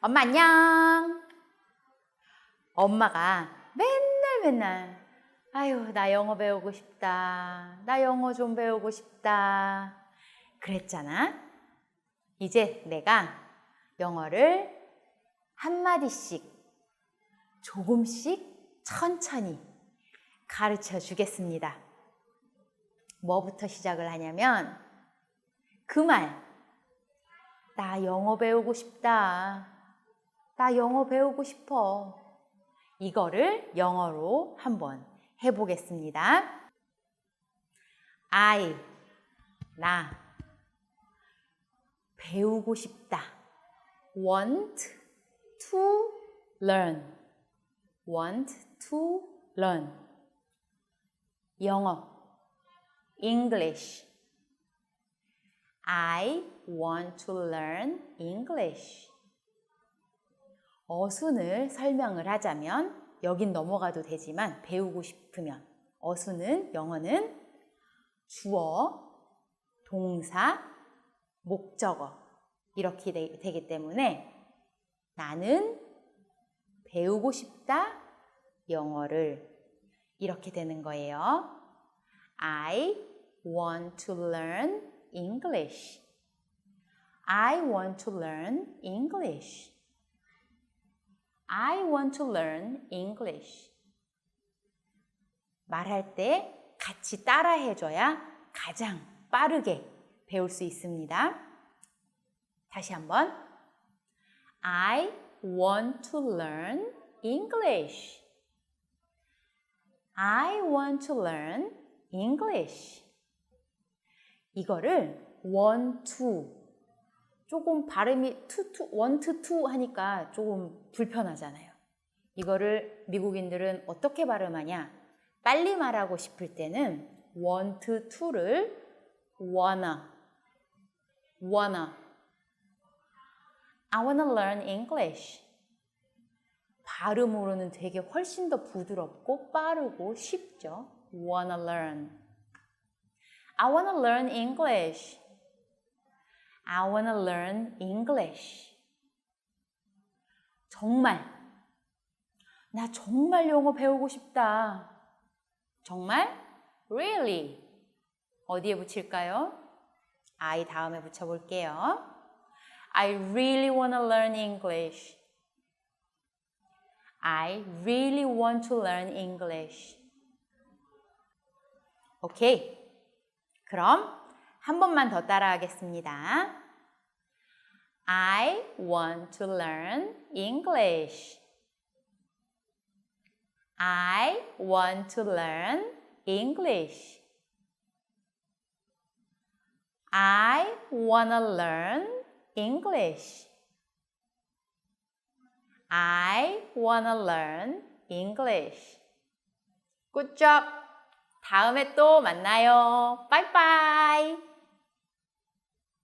엄마 안녕. 엄마가 맨날 맨날 아유 나 영어 배우고 싶다. 나 영어 좀 배우고 싶다. 그랬잖아. 이제 내가 영어를 한마디씩 조금씩 천천히 가르쳐 주겠습니다. 뭐부터 시작을 하냐면 그 말. 나 영어 배우고 싶다. 나 영어 배우고 싶어. 이거를 영어로 한번 해보겠습니다. I, 나, 배우고 싶다. want to learn. want to learn. 영어. English. I want to learn English. 어순을 설명을 하자면 여긴 넘어가도 되지만 배우고 싶으면 어순은 영어는 주어, 동사, 목적어 이렇게 되, 되기 때문에 나는 배우고 싶다 영어를 이렇게 되는 거예요. I want to learn English. I want to learn English. I want to learn English. 말할 때 같이 따라 해줘야 가장 빠르게 배울 수 있습니다. 다시 한번. I want to learn English. I want to learn English. 이거를 want to 조금 발음이 want to 하니까 조금 불편하잖아요. 이거를 미국인들은 어떻게 발음하냐? 빨리 말하고 싶을 때는 to를 wanna wanna I wanna learn English. 발음으로는 되게 훨씬 더 부드럽고 빠르고 쉽죠. wanna learn. I wanna learn English. I wanna learn English. 정말. 나 정말 영어 배우고 싶다. 정말? Really? 어디에 붙일까요? I 다음에 붙여볼게요. I really wanna learn English. I really want to learn English. 오케이. 그럼 한 번만 더 따라하겠습니다. I want to learn English. I want to learn English. I wanna learn English. I wanna learn English. Good job! 다음에 또 만나요. 빠이빠이!